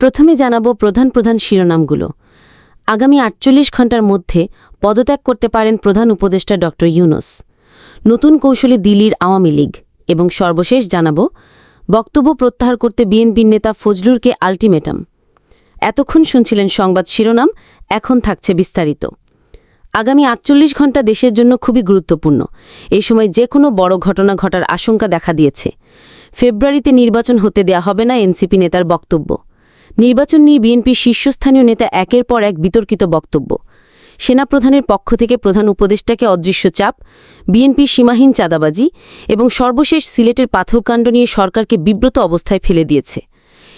প্রথমে জানাব প্রধান প্রধান শিরোনামগুলো। আগামী আটচল্লিশ ঘণ্টার মধ্যে পদত্যাগ করতে পারেন প্রধান উপদেষ্টা ড ইউনুস। নতুন কৌশলে দিল্লির আওয়ামী লীগ। এবং সর্বশেষ জানাব, বক্তব্য প্রত্যাহার করতে বিএনপির নেতা ফজলুরকে আলটিমেটাম। এতক্ষণ শুনছিলেন সংবাদ শিরোনাম, এখন থাকছে বিস্তারিত। আগামী আটচল্লিশ ঘণ্টা দেশের জন্য খুবই গুরুত্বপূর্ণ। এই সময় যে কোনো বড় ঘটনা ঘটার আশঙ্কা দেখা দিয়েছে। ফেব্রুয়ারিতে নির্বাচন হতে দেয়া হবে না এনসিপি নেতার বক্তব্য। নির্বাচন নিয়ে বিএনপির শীর্ষস্থানীয় নেতা একের পর এক বিতর্কিত বক্তব্য। সেনাপ্রধানের পক্ষ থেকে প্রধান উপদেষ্টাকে অদৃশ্য চাপ, বিএনপির সীমাহীন চাঁদাবাজি এবং সর্বশেষ সিলেটের পাথরকাণ্ড নিয়ে সরকারকে বিব্রত অবস্থায় ফেলে দিয়েছে।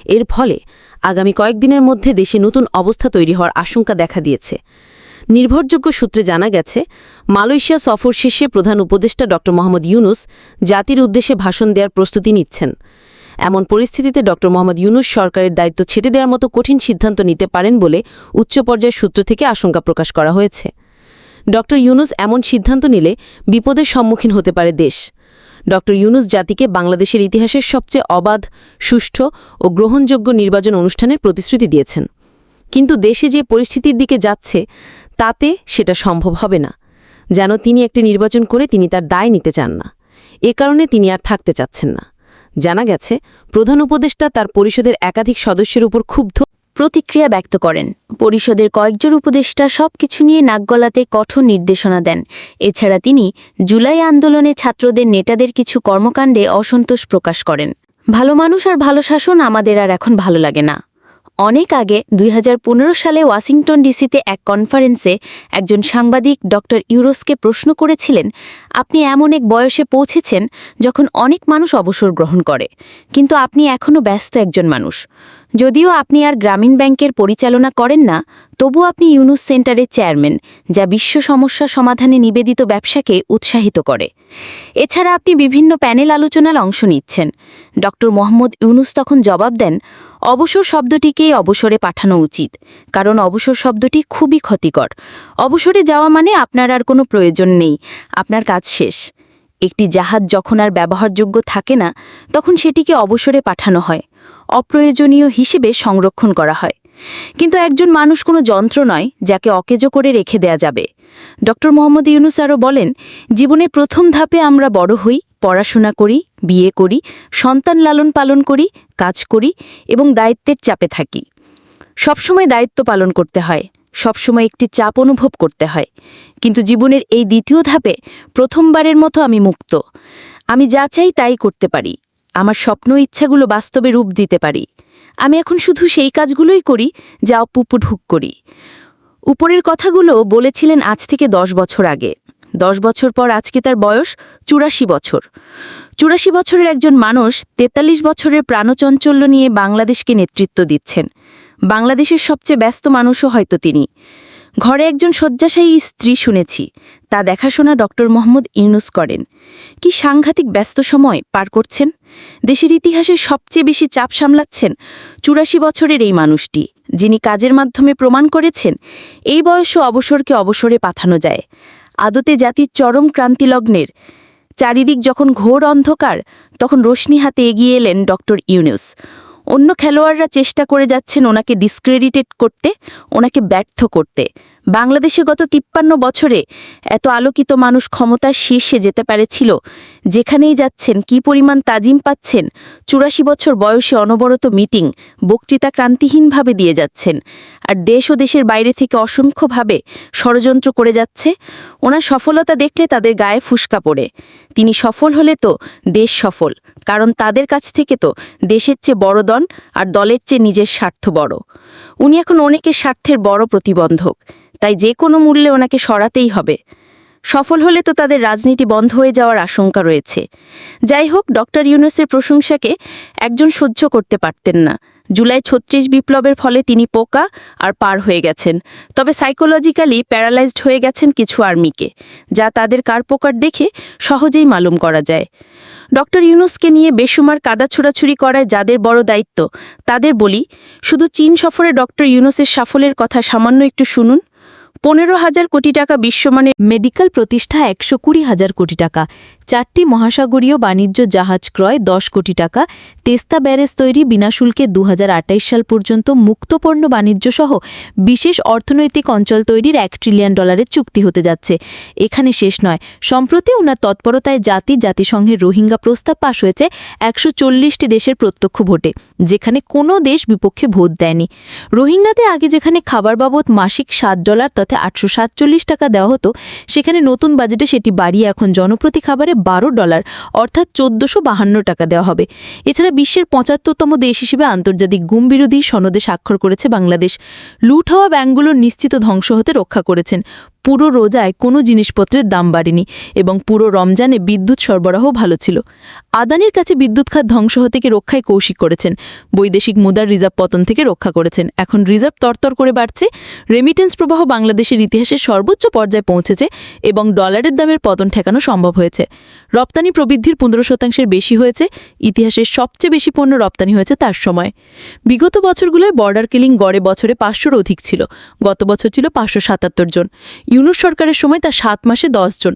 এর ফলে আগামী কয়েকদিনের মধ্যে দেশে নতুন অবস্থা তৈরি হওয়ার আশঙ্কা দেখা দিয়েছে। নির্ভরযোগ্য সূত্রে জানা গেছে, মালয়েশিয়া সফর শেষে প্রধান উপদেষ্টা ড মোহাম্মদ ইউনুস জাতির উদ্দেশ্যে ভাষণ দেওয়ার প্রস্তুতি নিচ্ছেন। এমন পরিস্থিতিতে ড মোহাম্মদ ইউনুস সরকারের দায়িত্ব ছেড়ে দেওয়ার মতো কঠিন সিদ্ধান্ত নিতে পারেন বলে উচ্চ পর্যায়ের সূত্র থেকে আশঙ্কা প্রকাশ করা হয়েছে। ড ইউনুস এমন সিদ্ধান্ত নিলে বিপদের সম্মুখীন হতে পারে দেশ। ড ইউনুস জাতিকে বাংলাদেশের ইতিহাসের সবচেয়ে অবাধ, সুষ্ঠু ও গ্রহণযোগ্য নির্বাচন অনুষ্ঠানের প্রতিশ্রুতি দিয়েছেন। কিন্তু দেশে যে পরিস্থিতির দিকে যাচ্ছে, তাতে সেটা সম্ভব হবে না। যেন তিনি একটি নির্বাচন করে তিনি তার দায় নিতে চান না। এ কারণে তিনি আর থাকতে চাচ্ছেন না। জানা গেছে, প্রধান উপদেষ্টা তার পরিষদের একাধিক সদস্যের উপর ক্ষুব্ধ প্রতিক্রিয়া ব্যক্ত করেন। পরিষদের কয়েকজন উপদেষ্টা সবকিছু নিয়ে নাকগলাতে কঠোর নির্দেশনা দেন। এছাড়া তিনি জুলাই আন্দোলনে ছাত্রদের নেতাদের কিছু কর্মকাণ্ডে অসন্তোষ প্রকাশ করেন। ভালো মানুষ আর ভালো শাসন আমাদের আর এখন ভালো লাগে না। অনেক আগে দুই হাজার পনেরো সালে ওয়াশিংটন ডিসিতে এক কনফারেন্সে একজন সাংবাদিক ডক্টর ইউরোসকে প্রশ্ন করেছিলেন, আপনি এমন এক বয়সে পৌঁছেছেন যখন অনেক মানুষ অবসর গ্রহণ করে, কিন্তু আপনি এখনও ব্যস্ত একজন মানুষ। যদিও আপনি আর গ্রামীণ ব্যাংকের পরিচালনা করেন না, তবু আপনি ইউনুস সেন্টারের চেয়ারম্যান, যা বিশ্ব সমস্যা সমাধানে নিবেদিত ব্যবসাকে উৎসাহিত করে। এছাড়া আপনি বিভিন্ন প্যানেল আলোচনার অংশ নিচ্ছেন। ড. মোহাম্মদ ইউনুস তখন জবাব দেন, অবসর শব্দটিকেই অবসরে পাঠানো উচিত, কারণ অবসর শব্দটি খুবই ক্ষতিকর। অবসরে যাওয়া মানে আপনার আর কোনো প্রয়োজন নেই, আপনার কাজ শেষ। একটি জাহাজ যখন আর ব্যবহারযোগ্য থাকে না, তখন সেটিকে অবসরে পাঠানো হয়। অপ্রয়োজনীয় হিসেবে সংরক্ষণ করা হয়। কিন্তু একজন মানুষ কোনো যন্ত্র নয় যাকে অকেজো করে রেখে দেয়া যাবে। ড. মোহাম্মদ ইউনুস আরও বলেন, জীবনের প্রথম ধাপে আমরা বড় হই, পড়াশোনা করি, বিয়ে করি, সন্তান লালন পালন করি, কাজ করি এবং দায়িত্বের চাপে থাকি। সবসময় দায়িত্ব পালন করতে হয়, সবসময় একটি চাপ অনুভব করতে হয়। কিন্তু জীবনের এই দ্বিতীয় ধাপে প্রথমবারের মতো আমি মুক্ত। আমি যা চাই তাই করতে পারি। আমার স্বপ্ন ইচ্ছাগুলো বাস্তবে রূপ দিতে পারি। আমি এখন শুধু সেই কাজগুলোই করি যা অপুপু ঢুক করি। উপরের কথাগুলো বলেছিলেন আজ থেকে দশ বছর আগে। দশ বছর পর আজকে তার বয়স চুরাশি বছর। চুরাশি বছরের একজন মানুষ তেতাল্লিশ বছরের প্রাণচঞ্চল্য নিয়ে বাংলাদেশকে নেতৃত্ব দিচ্ছেন। বাংলাদেশের সবচেয়ে ব্যস্ত মানুষও হয়তো তিনি। ঘরে একজন শয্যাশায়ী স্ত্রী শুনেছি। তা দেখাশোনা ডক্টর মোহাম্মদ ইউনুস করেন। কি সাংঘাতিক ব্যস্ত সময় পার করছেন? দেশের ইতিহাসে সবচেয়ে বেশি চাপ সামলাচ্ছেন চুরাশি বছরের এই মানুষটি, যিনি কাজের মাধ্যমে প্রমাণ করেছেন এই বয়সও অবসরকে অবসরে পাঠানো যায়। আদতে জাতির চরম ক্রান্তিলগ্নের চারিদিক যখন ঘোর অন্ধকার, তখন রোশনি হাতে এগিয়ে এলেন ডক্টর ইউনুস। অন্য খেলোয়াড়রা চেষ্টা করে যাচ্ছেন ওনাকে ডিসক্রেডিটেড করতে, ওনাকে ব্যর্থ করতে। বাংলাদেশে গত তিপ্পান্ন বছরে এত আলোকিত মানুষ ক্ষমতার শীর্ষে যেতে পারেছিল যেখানেই যাচ্ছেন, কি পরিমাণ তাজিম পাচ্ছেন, চুরাশি বছর বয়সে অনবরত মিটিং, বক্তৃতা ক্রান্তিহীনভাবে দিয়ে যাচ্ছেন। আর দেশ ও দেশের বাইরে থেকে অসংখ্যভাবে ষড়যন্ত্র করে যাচ্ছে, ওনার সফলতা দেখলে তাদের গায়ে ফুসকা পড়ে। তিনি সফল হলে তো দেশ সফল, কারণ তাদের কাছ থেকে তো দেশের চেয়ে বড় দন আর দলের চেয়ে নিজের স্বার্থ বড়। উনি এখন অনেকের স্বার্থের বড় প্রতিবন্ধক, তাই যে কোনো মূল্যে ওনাকে সরাতেই হবে। সফল হলে তো তাদের রাজনীতি বন্ধ হয়ে যাওয়ার আশঙ্কা রয়েছে। যাই হোক, ডক্টর ইউনুসের প্রশংসাকে একজন সহ্য করতে পারতেন না। জুলাই ছত্রিশ বিপ্লবের ফলে তিনি পোকা আর পার হয়ে গেছেন। তবে সাইকোলজিক্যালি প্যারালাইজড হয়ে গেছেন কিছু আর্মিকে, যা তাদের কারপোকার দেখে সহজেই মালুম করা যায়। ডক্টর ইউনুসকে নিয়ে বেসুমার কাদা ছুড়াছুরি করায় যাদের বড় দায়িত্ব, তাদের বলি, শুধু চীন সফরে ডক্টর ইউনুসের সাফল্যের কথা সামান্য একটু শুনুন। পনেরো হাজার কোটি টাকা বিশ্বমানের মেডিকেল প্রতিষ্ঠা একশো কুড়ি হাজার কোটি টাকা। চারটি মহাসাগরীয় বাণিজ্য জাহাজ ক্রয় দশ কোটি টাকা, তেস্তা ব্যারেজ তৈরি বিনা শুল্কে দু সাল পর্যন্ত মুক্তপণ্য বাণিজ্য সহ বিশেষ অর্থনৈতিক অঞ্চল তৈরির এক ট্রিলিয়ন ডলারের চুক্তি হতে যাচ্ছে। এখানে শেষ নয়। সম্প্রতি উনার তৎপরতায় জাতি জাতিসংঘের রোহিঙ্গা প্রস্তাব পাশ হয়েছে একশো চল্লিশটি দেশের প্রত্যক্ষ ভোটে, যেখানে কোনো দেশ বিপক্ষে ভোট দেয়নি। রোহিঙ্গাতে আগে যেখানে খাবার বাবদ মাসিক সাত ডলার তথা আটশো সাতচল্লিশ টাকা দেওয়া হতো, সেখানে নতুন বাজেটে সেটি বাড়িয়ে এখন জনপ্রতি খাবারে বারো ডলার, অর্থাৎ চোদ্দশো বাহান্ন টাকা দেওয়া হবে। এছাড়া বিশ্বের পঁচাত্তরতম দেশ হিসেবে আন্তর্জাতিক গুম বিরোধী সনদে স্বাক্ষর করেছে বাংলাদেশ। লুট হওয়া ব্যাংকগুলোর নিশ্চিত ধ্বংস হতে রক্ষা করেছেন। পুরো রোজায় কোনো জিনিসপত্রের দাম বাড়েনি এবং পুরো রমজানে বিদ্যুৎ সরবরাহ ভালো ছিল। আদানির কাছে বিদ্যুৎ খাত ধ্বংস থেকে রক্ষায় কৌশিক করেছেন। বৈদেশিক মুদার রিজার্ভ পতন থেকে রক্ষা করেছেন। এখন রিজার্ভ তরতর করে বাড়ছে। রেমিটেন্স প্রবাহ বাংলাদেশের ইতিহাসে সর্বোচ্চ পর্যায়ে পৌঁছেছে এবং ডলারের দামের পতন ঠেকানো সম্ভব হয়েছে। রপ্তানি প্রবৃদ্ধির পনেরো শতাংশের বেশি হয়েছে। ইতিহাসের সবচেয়ে বেশি পণ্য রপ্তানি হয়েছে তার সময়। বিগত বছরগুলোয় বর্ডার কিলিং গড়ে বছরে পাঁচশোর অধিক ছিল। গত বছর ছিল পাঁচশো সাতাত্তর জন। ইউনুস সরকারের সময় তা সাত মাসে জন।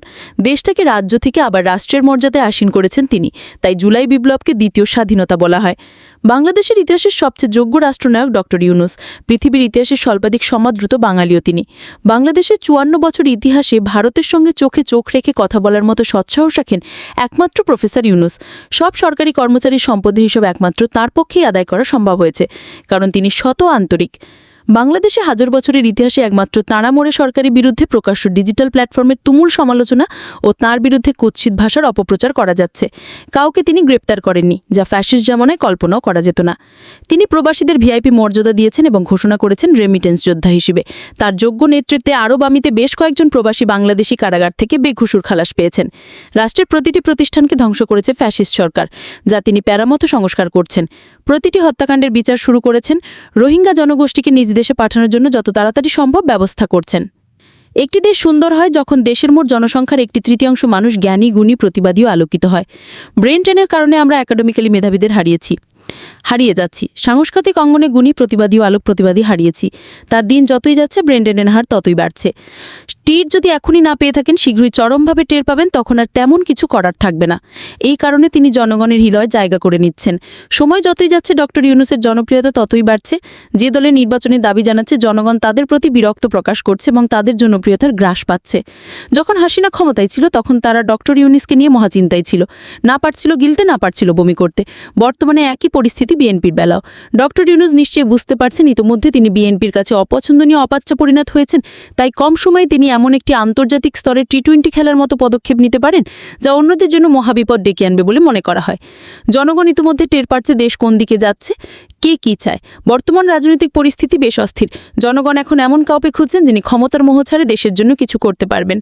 দেশটাকে রাজ্য থেকে আবার রাষ্ট্রের মর্যাদায় আসীন করেছেন তিনি। তাই জুলাই বিপ্লবকে দ্বিতীয় স্বাধীনতা বলা হয়। বাংলাদেশের ইতিহাসের সবচেয়ে যোগ্য রাষ্ট্রনায়ক ডক্টর ইউনুস। পৃথিবীর ইতিহাসে সর্বাধিক সমাদৃত বাঙালিও তিনি। বাংলাদেশের চুয়ান্ন বছর ইতিহাসে ভারতের সঙ্গে চোখে চোখ রেখে কথা বলার মতো সৎসাহস রাখেন একমাত্র প্রফেসর ইউনুস। সব সরকারি কর্মচারীর সম্পদ হিসেবে একমাত্র তার পক্ষেই আদায় করা সম্ভব হয়েছে, কারণ তিনি শত আন্তরিক। বাংলাদেশে হাজার বছরের ইতিহাসে একমাত্র তাঁরা মোড়ে সরকারি বিরুদ্ধে প্রকাশ্য ডিজিটাল প্ল্যাটফর্মের তুমুল সমালোচনা ও তার বিরুদ্ধে কুৎসিত ভাষার অপপ্রচার করা যাচ্ছে। কাউকে তিনি গ্রেপ্তার করেননি, যা ফ্যাসিস্ট জামানায় কল্পনাও করা যেত না। তিনি প্রবাসীদের ভিআইপি মর্যাদা দিয়েছেন এবং ঘোষণা করেছেন রেমিটেন্স যোদ্ধা হিসেবে। তার যোগ্য নেতৃত্বে আরব আমিতে বেশ কয়েকজন প্রবাসী বাংলাদেশি কারাগার থেকে বেঘুসুর খালাস পেয়েছেন। রাষ্ট্রের প্রতিটি প্রতিষ্ঠানকে ধ্বংস করেছে ফ্যাসিস্ট সরকার, যা তিনি প্যারামতো সংস্কার করছেন। প্রতিটি হত্যাকাণ্ডের বিচার শুরু করেছেন রোহিঙ্গা জনগোষ্ঠীকে নিজ দেশে পাঠানোর জন্য যত তাড়াতাড়ি সম্ভব ব্যবস্থা করছেন। একটি দেশ সুন্দর হয় যখন দেশের মোট জনসংখ্যার একটি তৃতীয়াংশ মানুষ জ্ঞানী, গুণী প্রতিবাদীও আলোকিত হয়। ব্রেন ট্রেনের কারণে আমরা একাডেমিক্যালি মেধাবীদের হারিয়েছি। হারিয়ে যাচ্ছি। সাংস্কৃতিক অঙ্গনে গুণী প্রতিবাদী ও আলোক প্রতিবাদী হারিয়েছি। তার দিন যতই যাচ্ছে ব্রেন ট্রেনের হার ততই বাড়ছে। টির যদি এখনই না পেয়ে থাকেন, শীঘ্রই চরমভাবে টের পাবেন, তখন আর তেমন কিছু করার থাকবে না। এই কারণে তিনি জনগণের হৃদয় জায়গা করে নিচ্ছেন। সময় যতই যাচ্ছে, ডক্টর ইউনুসের জনপ্রিয়তা ততই বাড়ছে। যে দলের নির্বাচনী দাবি জানাচ্ছে, জনগণ তাদের প্রতি বিরক্ত প্রকাশ করছে এবং তাদের জনপ্রিয়তার গ্রাস পাচ্ছে। যখন হাসিনা ক্ষমতায় ছিল, তখন তারা ডক্টর ইউনিসকে নিয়ে মহাচিন্তায় ছিল। না পারছিল গিলতে, না পারছিল বমি করতে। বর্তমানে একই পরিস্থিতি বিএনপির বেলাও। ডক্টর ইউনুস নিশ্চয়ই বুঝতে পারছেন, ইতোমধ্যে তিনি বিএনপির কাছে অপছন্দনীয় অপাচ্য পরিণত হয়েছেন। তাই কম সময়ে তিনি এমন একটি আন্তর্জাতিক স্তরে টি টোয়েন্টি খেলার মতো পদক্ষেপ নিতে পারেন, যা অন্যদের জন্য মহাবিপদ ডেকে আনবে বলে মনে করা হয়। জনগণ ইতোমধ্যে টের পাচ্ছে দেশ কোন দিকে যাচ্ছে, কে কি চায়। বর্তমান রাজনৈতিক পরিস্থিতি বেশ অস্থির। জনগণ এখন এমন কাউকে খুঁজছেন যিনি ক্ষমতার মোহ ছাড়ে দেশের জন্য কিছু করতে পারবেন।